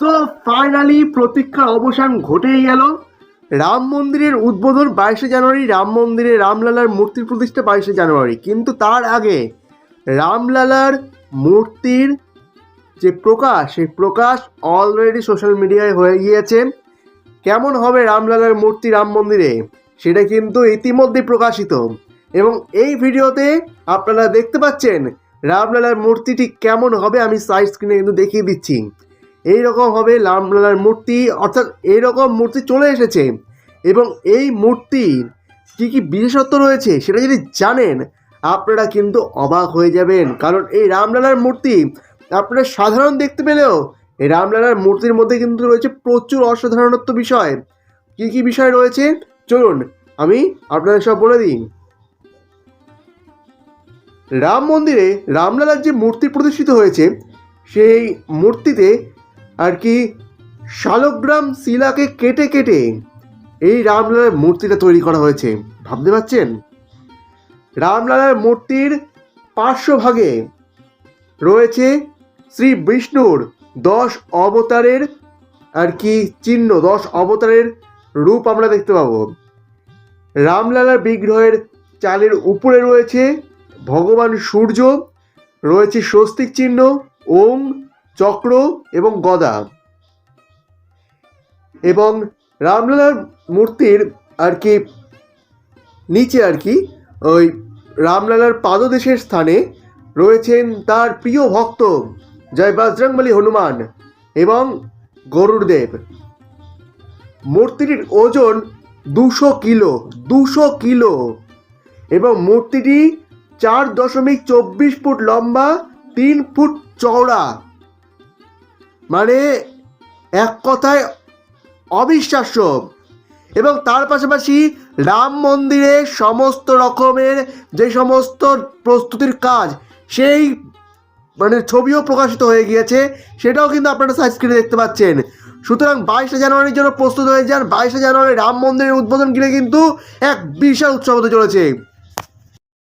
So finally প্রতীক্ষার অবসান ঘটেই গেল। রাম মন্দিরের উদ্বোধন বাইশে জানুয়ারি, রাম মন্দিরে রামলালার মূর্তির প্রতিষ্ঠা বাইশে জানুয়ারি। কিন্তু তার আগে রামলালার মূর্তির যে প্রকাশ, সেই প্রকাশ অলরেডি সোশ্যাল মিডিয়ায় হয়ে গিয়েছে। কেমন হবে রামলালার মূর্তি রাম মন্দিরে? সেটা কিন্তু ইতিমধ্যে প্রকাশিত। এবং এই ভিডিওতে আপনারা দেখতে পাচ্ছেন রামলালার মূর্তিটি কেমন হবে আমি সাইড স্ক্রিনে কিন্তু দেখিয়ে দিচ্ছি। এই রকম হবে রামলালার মূর্তি, অর্থাৎ এই রকম মূর্তি চলে এসেছে। এবং এই মূর্তির কী কী বিশেষত্ব রয়েছে সেটা যদি জানেন, আপনারা কিন্তু অবাক হয়ে যাবেন। কারণ এই রামলালার মূর্তি আপনারা সাধারণ দেখতে পেলেও এই রামলালার মূর্তির মধ্যে কিন্তু রয়েছে প্রচুর অসাধারণত্ব বিষয়। কী কী বিষয় রয়েছে? চলুন, আমি আপনাদের সব বলে দিই। রাম মন্দিরে রামলালার যে মূর্তি প্রতিষ্ঠিত হয়েছে, সেই মূর্তিতে আর কি? শালগ্রাম শিলাকে কেটে কেটে এই রামলালার মূর্তিটা তৈরি করা হয়েছে। ভাবতে পারছেন? রামলালার মূর্তির পার্শ্বভাগে রয়েছে শ্রী বিষ্ণুর দশ অবতারের আর কি চিহ্ন, দশ অবতারের রূপ আমরা দেখতে পাবো। রামলালার বিগ্রহের চালের উপরে রয়েছে ভগবান সূর্য, রয়েছে স্বস্তিক চিহ্ন, ওম চক্র এবং গদা এবং রামলালার মূর্তির আর কি নিচে আর কি ওই রামলালার পাদদেশের স্থানে রয়েছেন তার প্রিয় ভক্ত জয় বজরংবলী হনুমান এবং গরুড়দেব। মূর্তিটির ওজন দুশো কিলো দুশো কিলো এবং মূর্তিটি চার দশমিক চব্বিশ ফুট লম্বা, তিন ফুট চওড়া। মানে এক কথায় অবিশ্বাস্য। এবং তার পাশাপাশি রাম মন্দিরে সমস্ত রকমের যে সমস্ত প্রস্তুতির কাজ, সেই মানে ছবিও প্রকাশিত হয়ে গিয়েছে, সেটাও কিন্তু আপনারা সাইড স্ক্রিনে দেখতে পাচ্ছেন। সুতরাং বাইশে জানুয়ারির জন্য প্রস্তুত হয়ে যান। বাইশে জানুয়ারি রাম মন্দিরের উদ্বোধন ঘিরে কিন্তু এক বিশাল উৎসব হতে চলেছে।